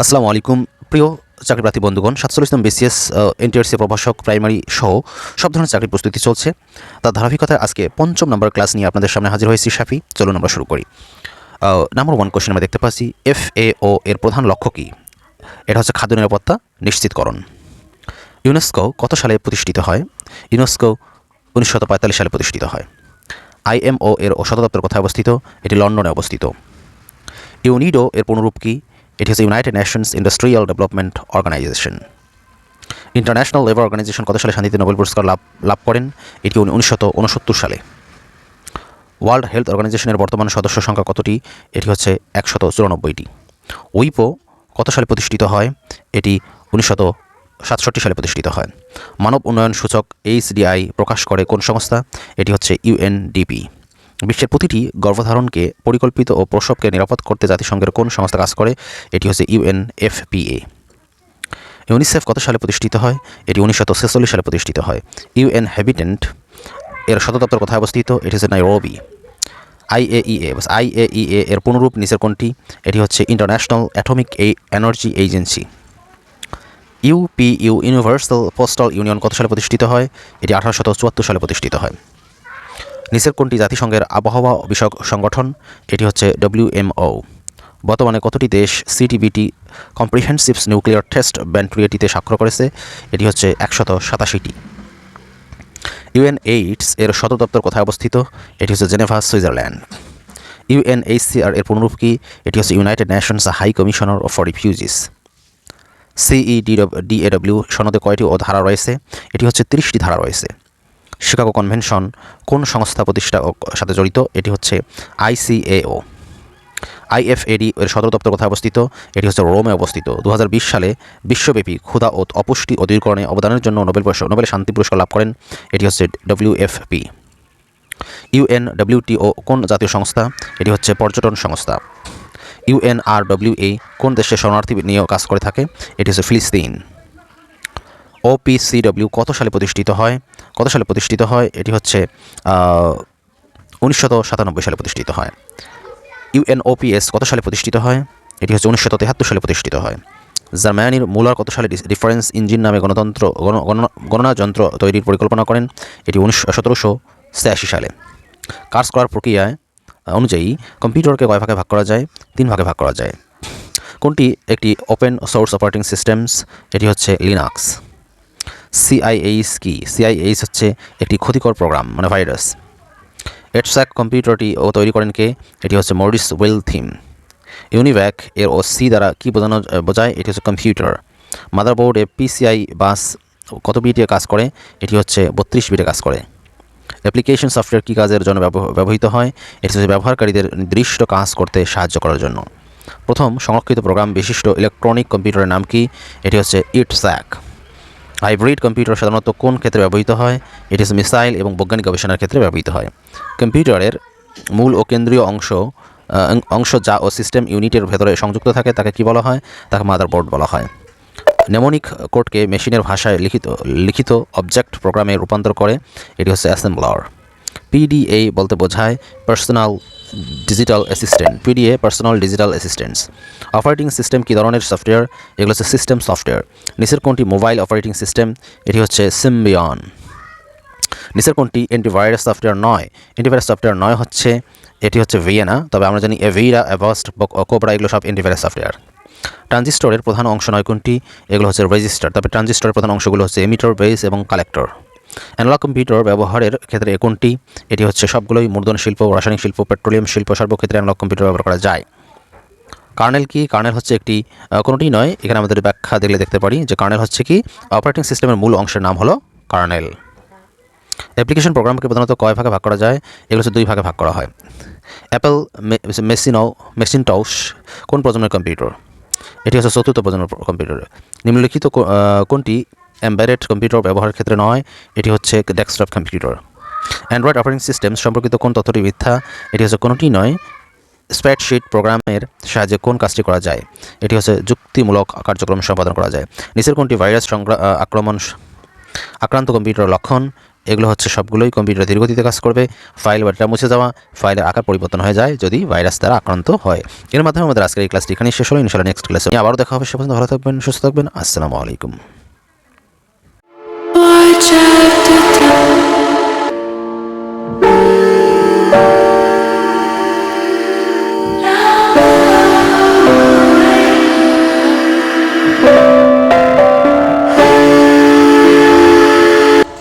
আসসালামু আলাইকুম। প্রিয় চাকরিপ্রার্থী বন্ধুগণ, সাতচল্লিশ সাতচল্লিশতম বিসিএস এনটিআরসি প্রভাষক প্রাইমারি সহ সব ধরনের চাকরির প্রস্তুতি চলছে। তার ধারাবাহিকতায় আজকে পঞ্চম নম্বর ক্লাস নিয়ে আপনাদের সামনে হাজির হয়েছি শাফি। চলুন আমরা শুরু করি। নাম্বার ওয়ান কোশ্চেন আমরা দেখতে পাচ্ছি এফ এ ও এর প্রধান লক্ষ্য কী? এটা হচ্ছে খাদ্য নিরাপত্তা নিশ্চিতকরণ। ইউনেস্কো কত সালে প্রতিষ্ঠিত হয়? ইউনেস্কো উনিশশো পঁয়তাল্লিশ সালে প্রতিষ্ঠিত হয়। আইএমও এর সদর দপ্তর কোথায় অবস্থিত? এটি লন্ডনে অবস্থিত। ইউনিডো এর পুনরূপ কি? এটি হচ্ছে United Nations Industrial Development Organization International Labour Organization কত সালে শান্তিতে নোবেল পুরস্কার লাভ লাভ করেন? এটি উনসত্তর সালে। ওয়ার্ল্ড হেলথ অর্গানাইজেশনের বর্তমান সদস্য সংখ্যা কতটি? এটি হচ্ছে একশত চুরানব্বইটি। উইপো কত সালে প্রতিষ্ঠিত হয়? এটি উনিশশত সাতষট্টি সালে প্রতিষ্ঠিত হয়। মানব উন্নয়ন সূচক এইচডিআই প্রকাশ করে কোন সংস্থা? এটি হচ্ছে ইউএনডিপি বিশ্বের প্রতিটি গর্ভধারণকে পরিকল্পিত ও প্রসবকে নিরাপদ করতে জাতিসংঘের কোন সংস্থা কাজ করে, এটি হচ্ছে ইউএনএফপিএ। ইউনিসেফ কত সালে প্রতিষ্ঠিত হয়? এটি উনিশশো ছেচল্লিশ সালে প্রতিষ্ঠিত হয়। ইউএন হ্যাবিটেন্ট এর সদর দপ্তর কোথায় অবস্থিত? এটি হচ্ছে নাইরোবি। আইএইএ আইএইএ এর পুনরূপ নিচের কোনটি? এটি হচ্ছে International Atomic Energy Agency. UPU, Universal Postal Union কত সালে প্রতিষ্ঠিত হয়? এটি আঠারোশত চুয়াত্তর সালে প্রতিষ্ঠিত হয়। নিচের কোনটি জাতিসংঘের আবহাওয়া বিষয়ক সংগঠন? এটি হচ্ছে ডব্লিউএমও বর্তমানে কতটি দেশ CTBT comprehensives nuclear test ban ট্রিয়েটিতে স্বাক্ষর করেছে? এটি হচ্ছে একশত সাতাশিটি। ইউএন এইডস এর সদর দপ্তর কোথায় অবস্থিত? এটি হচ্ছে জেনেভা, সুইজারল্যান্ড। ইউএনএইচসিআর এর পুনরূপ কি? এটি হচ্ছে United Nations High Commissioner for Refugees. CEDAW সনদে কয়টি ও ধারা রয়েছে? এটি হচ্ছে তিরিশটি ধারা রয়েছে। শিকাগো কনভেনশন কোন সংস্থা প্রতিষ্ঠা সাথে জড়িত? এটি হচ্ছে আইসিএও আইএফএডি এর সদর দপ্তর কোথায় অবস্থিত? এটি হচ্ছে রোমে অবস্থিত। দু হাজার বিশ সালে বিশ্বব্যাপী ক্ষুধা ও অপুষ্টি ও দূরীকরণে অবদানের জন্য নোবেল পুরস্কার, নোবেল শান্তি পুরস্কার লাভ করেন। এটি হচ্ছে ডব্লিউএফপি ইউএন ডব্লিউটিও কোন জাতীয় সংস্থা? এটি হচ্ছে পর্যটন সংস্থা। ইউএনআরডব্লিউএ কোন দেশে শরণার্থী নিয়ে কাজ করে থাকে? এটি হচ্ছে ফিলিস্তিন। ওপিসিডব্লিউ কত সালে প্রতিষ্ঠিত হয়? কত সালে প্রতিষ্ঠিত হয়? এটি হচ্ছে উনিশশো সাতানব্বই সালে প্রতিষ্ঠিত হয়। ইউএনওপিএস কত সালে প্রতিষ্ঠিত হয়? এটি হচ্ছে উনিশশো সালে প্রতিষ্ঠিত হয়। জার্মানির মুলার কত সালে ডিফারেন্স ইঞ্জিন নামে গণতন্ত্র গণনা যন্ত্র তৈরির পরিকল্পনা করেন? এটি উনিশশো সতেরোশো ছিয়াশি সালে। কাজ করার প্রক্রিয়ায় অনুযায়ী কম্পিউটারকে কয় ভাগে ভাগ করা যায়? তিন ভাগে ভাগ করা যায়। কোনটি একটি ওপেন সোর্স অপারেটিং সিস্টেমস? এটি হচ্ছে লিনাক্স। সিআইএইস কি? সিআইএইস হচ্ছে একটি ক্ষতিকর প্রোগ্রাম মানে ভাইরাস এটস্যাক কম্পিউটারটি ও তৈরি করেন কে? এটি হচ্ছে মরিস ওয়েল থিম ইউনিভ্যাক এর ও সি দ্বারা কী বোঝানো বোঝায়? এটি হচ্ছে কম্পিউটার মাদারবোর্ডে পিসিআই বাস কত বিটে কাজ করে? এটি হচ্ছে বত্রিশ বিটে কাজ করে। অ্যাপ্লিকেশন সফটওয়্যার কী কাজের জন্য ব্যবহৃত হয়? এটি হচ্ছে ব্যবহারকারীদের নির্দিষ্ট কাজ করতে সাহায্য করার জন্য। প্রথম সংরক্ষিত প্রোগ্রাম বিশিষ্ট ইলেকট্রনিক কম্পিউটারের নাম কি? এটি হচ্ছে ইটস্যাক হাইব্রিড কম্পিউটার সাধারণত কোন ক্ষেত্রে ব্যবহৃত হয়? এটি মিসাইল এবং বৈজ্ঞানিক গবেষণার ক্ষেত্রে ব্যবহৃত হয়। কম্পিউটারের মূল ও কেন্দ্রীয় অংশ অংশ যা ও সিস্টেম ইউনিটের ভেতরে সংযুক্ত থাকে, তাকে কি বলা হয়? তাকে মাদারবোর্ড বলা হয়। নেমোনিক কোডকে মেশিনের ভাষায় লিখিত লিখিত অবজেক্ট প্রোগ্রামে রূপান্তর করে। এটি হচ্ছে অ্যাসেম্বলার পিডিএ বলতে বোঝায় personal digital assistant PDA personal digital assistants operating system কী ধরনের সফটওয়্যার এগুলো হচ্ছে সিস্টেম সফটওয়্যার নিচের কোনটি? মোবাইল অপারেটিং সিস্টেম এটি হচ্ছে সিম্বিয়ন নিচের কোনটি? অ্যান্টিভাইরাস সফটওয়্যার নয়। অ্যান্টিভাইরাস সফটওয়্যার নয় হচ্ছে, এটি হচ্ছে ভিয়েনা তবে আমরা জানি এভিরা অ্যাভাস্ট কোবরা এগুলো সব অ্যান্টিভাইরাস সফটওয়্যার ট্রানজিস্টরের প্রধান অংশ নয় কোনটি? এগুলো হচ্ছে রেজিস্টার তবে ট্রানজিস্টরের প্রধান অংশগুলো হচ্ছে এমিটার বেস এবং কালেক্টর অ্যানালগ কম্পিউটার ব্যবহারের ক্ষেত্রে কোনটি? এটি হচ্ছে সবগুলোই মূর্ধন শিল্প, রাসায়নিক শিল্প পেট্রোলিয়াম শিল্প, সর্বক্ষেত্রে অ্যানালগ কম্পিউটার ব্যবহার করা যায়। কার্নেল কি? কার্নেল হচ্ছে একটি কোনোটি নয়। এখানে আমাদের ব্যাখ্যা দেখলে দেখতে পারি যে কার্নেল হচ্ছে কি? অপারেটিং সিস্টেমের মূল অংশের নাম হলো কার্নেল অ্যাপ্লিকেশন প্রোগ্রামকে প্রধানত কয় ভাগে ভাগ করা যায়? এগুলো হচ্ছে দুই ভাগে ভাগ করা হয়। অ্যাপেল মেসিনো মেসিনটাউস কোন প্রজন্মের কম্পিউটার এটি হচ্ছে চতুর্থ প্রজন্মের কম্পিউটার নিম্নলিখিত কোনটি? এম্বেডেড কম্পিউটার ব্যবহারের ক্ষেত্রে নয়, এটি হচ্ছে desktop computer Android operating system সম্পর্কিত কোন তথ্যটি মিথ্যা, এটি হচ্ছে কোনোটি নয় স্প্রেডশিট প্রোগ্রামের সাহায্যে কোন কাজটি করা যায়, এটি হচ্ছে যুক্তিমূলক কার্যক্রম সম্পাদন করা যায়। নিচের কোনটি ভাইরাস আক্রমণ আক্রান্ত কম্পিউটার লক্ষণ, এগুলো হচ্ছে সবগুলোই কম্পিউটার ধীরগতিতে কাজ করবে ফাইল বা ডেটা মুছে যাওয়া ফাইলের আকার পরিবর্তন হয়ে যায় যদি ভাইরাস দ্বারা আক্রান্ত হয়। এর মাধ্যমে আমাদের আজকের এই ক্লাসটি এখানে শেষ হলো ইনশাল্লাহ নেক্সট ক্লাসে আবারও দেখা হবে, সে পর্যন্ত ভালো থাকবেন, সুস্থ থাকবেন, আসসালামু আলাইকুম।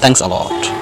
Thanks a lot.